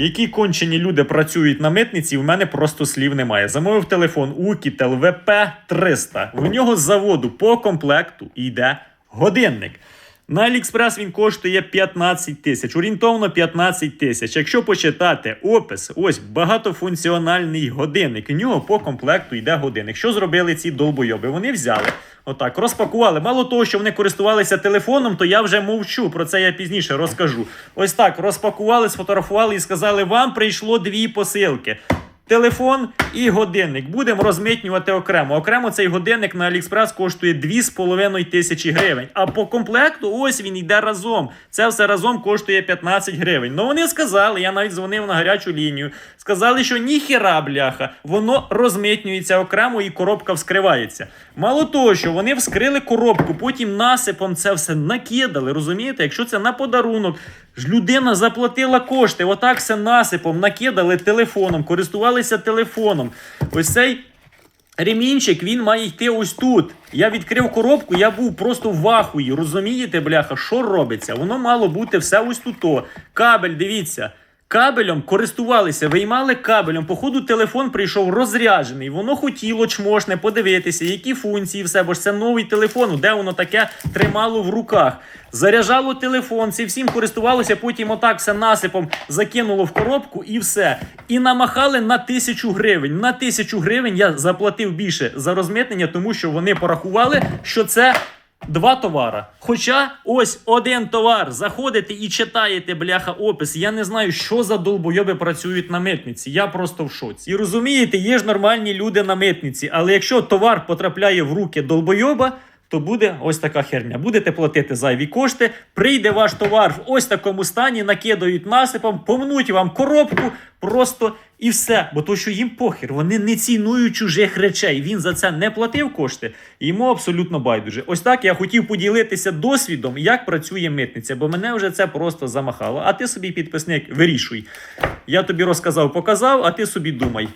Які кончені люди працюють на митниці, в мене просто слів немає. Замовив телефон Укітел ВП 300. В нього з заводу по комплекту йде годинник. На Аліекспрес він коштує 15 тисяч, орієнтовно 15 тисяч. Якщо почитати опис, ось багатофункціональний годинник. У нього по комплекту йде годинник. Що зробили ці долбойоби? Вони взяли, отак, розпакували. Мало того, що вони користувалися телефоном, то я вже мовчу. Про це я пізніше розкажу. Ось так розпакували, сфотографували і сказали: вам прийшло дві посилки. Телефон і годинник. Будемо розмитнювати окремо. Окремо цей годинник на Аліекспрес коштує 2,5 тисячі гривень. А по комплекту ось він йде разом. Це все разом коштує 15 гривень. Ну вони сказали, я навіть дзвонив на гарячу лінію. Сказали, що ніхіра, бляха, воно розмитнюється окремо і коробка вскривається. Мало того, що вони вскрили коробку, потім насипом це все накидали. Розумієте? Якщо це на подарунок, людина заплатила кошти, отак все насипом накидали телефоном, користувалися телефоном. Ось цей ремінчик він має йти ось тут. Я відкрив коробку, я був просто в ахуї. Розумієте, бляха, що робиться? Воно мало бути все ось тут. Кабель, дивіться. Кабелем користувалися, виймали кабелем. Походу, телефон прийшов розряджений. Воно хотіло чмошне подивитися, які функції, все, бо ж це новий телефон, де воно таке тримало в руках. Заряджало телефон, цим всім користувалося, потім отак все насипом закинуло в коробку і все. І намахали на тисячу гривень. На тисячу гривень я заплатив більше за розмитнення, тому що вони порахували, що це. Два товара. Хоча ось один товар. Заходите і читаєте, бляха, опис. Я не знаю, що за долбойоби працюють на митниці. Я просто в шоці. І розумієте, є ж нормальні люди на митниці, але якщо товар потрапляє в руки долбойоба. То буде ось така херня. Будете платити зайві кошти, прийде ваш товар в ось такому стані, накидають насипом, помнуть вам коробку, просто і все. Бо то, що їм похер, вони не цінують чужих речей. Він за це не платив кошти, йому абсолютно байдуже. Ось так я хотів поділитися досвідом, як працює митниця, бо мене вже це просто замахало. А ти собі, підписник, вирішуй. Я тобі розказав, показав, а ти собі думай.